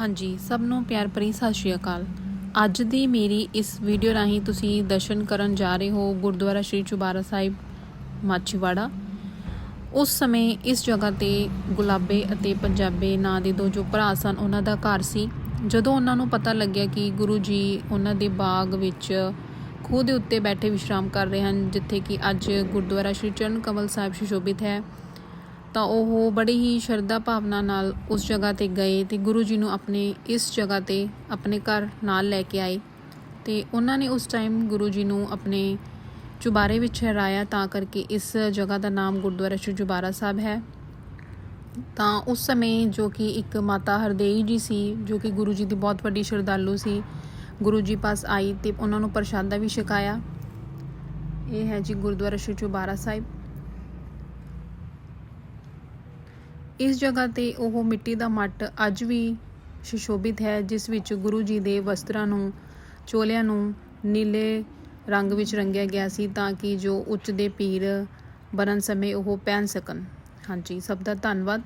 ਹਾਂਜੀ, ਸਭ ਨੂੰ ਪਿਆਰ ਭਰੀ ਸਤਿ ਸ਼੍ਰੀ ਅਕਾਲ। ਅੱਜ ਦੀ ਮੇਰੀ ਇਸ ਵੀਡੀਓ ਰਾਹੀਂ ਤੁਸੀਂ ਦਰਸ਼ਨ ਕਰਨ ਜਾ ਰਹੇ ਹੋ ਗੁਰਦੁਆਰਾ ਸ਼੍ਰੀ ਚੁਬਾਰਾ ਸਾਹਿਬ ਮਾਚੀਵਾੜਾ ਉਸ ਸਮੇਂ ਇਸ ਜਗ੍ਹਾ ਤੇ ਗੁਲਾਬੇ ਅਤੇ ਪੰਜਾਬੇ ਨਾਂ ਦੇ ਦੋ ਜੋ ਭਰਾ ਸਨ, ਉਹਨਾਂ ਦਾ ਘਰ ਸੀ। ਜਦੋਂ ਉਹਨਾਂ ਨੂੰ ਪਤਾ ਲੱਗਿਆ ਕਿ ਗੁਰੂ ਜੀ ਉਹਨਾਂ ਦੇ ਬਾਗ ਵਿੱਚ ਖੂਹ ਦੇ ਉੱਤੇ ਬੈਠੇ ਵਿਸ਼ਰਾਮ ਕਰ ਰਹੇ ਹਨ, ਜਿੱਥੇ ਕਿ ਅੱਜ ਗੁਰਦੁਆਰਾ ਸ਼੍ਰੀ ਚਰਨ ਕਮਲ ਸਾਹਿਬ ਸੁਸ਼ੋਭਿਤ ਹੈ ਤਾਂ ਉਹ ਬੜੀ ਹੀ ਸ਼ਰਧਾ ਭਾਵਨਾ ਨਾਲ ਉਸ ਜਗ੍ਹਾ ਤੇ ਗਏ ਤੇ ਗੁਰੂ ਜੀ ਨੂੰ ਆਪਣੇ ਇਸ ਜਗ੍ਹਾ ਤੇ ਆਪਣੇ ਘਰ ਨਾਲ ਲੈ ਕੇ ਆਏ ਤੇ ਉਹਨਾਂ ਨੇ ਉਸ ਟਾਈਮ ਗੁਰੂ ਜੀ ਨੂੰ ਆਪਣੇ ਚੁਬਾਰੇ ਵਿੱਚ ਹਰਾਇਆ ਤਾਂ ਕਰਕੇ ਇਸ ਜਗ੍ਹਾ ਦਾ ਨਾਮ ਗੁਰਦੁਆਰਾ ਸ਼੍ਰੀ ਚੁਬਾਰਾ ਸਾਹਿਬ ਹੈ। ਤਾਂ ਉਸ ਸਮੇਂ ਜੋ ਕਿ ਇੱਕ ਮਾਤਾ ਹਰਦੇਈ ਜੀ ਸੀ, ਜੋ ਕਿ ਗੁਰੂ ਜੀ ਦੀ ਬਹੁਤ ਵੱਡੀ ਸ਼ਰਧਾਲੂ ਸੀ, ਗੁਰੂ ਜੀ ਪਾਸ ਆਈ ਤੇ ਉਹਨਾਂ ਨੂੰ ਪ੍ਰਸ਼ਾਦਾ ਵੀ ਛਕਾਇਆ। ਇਹ ਹੈ ਜੀ ਗੁਰਦੁਆਰਾ ਸ਼੍ਰੀ ਚੁਬਾਰਾ ਸਾਹਿਬ। ਇਸ ਜਗ੍ਹਾ ਤੇ ਉਹ ਮਿੱਟੀ ਦਾ ਮੱਟ ਅੱਜ ਵੀ ਸੁਸ਼ੋਭਿਤ ਹੈ, ਜਿਸ ਵਿੱਚ ਗੁਰੂ ਜੀ ਦੇ ਵਸਤਰਾਂ ਨੂੰ, ਚੋਲਿਆਂ ਨੂੰ ਨੀਲੇ ਰੰਗ ਵਿੱਚ ਰੰਗਿਆ ਗਿਆ ਸੀ ਤਾਂ ਕਿ ਜੋ ਉੱਚ ਦੇ ਪੀਰ ਬਣਨ ਸਮੇਂ ਉਹ ਪਹਿਨ ਸਕਣ। ਹਾਂਜੀ, ਸਭ ਦਾ ਧੰਨਵਾਦ।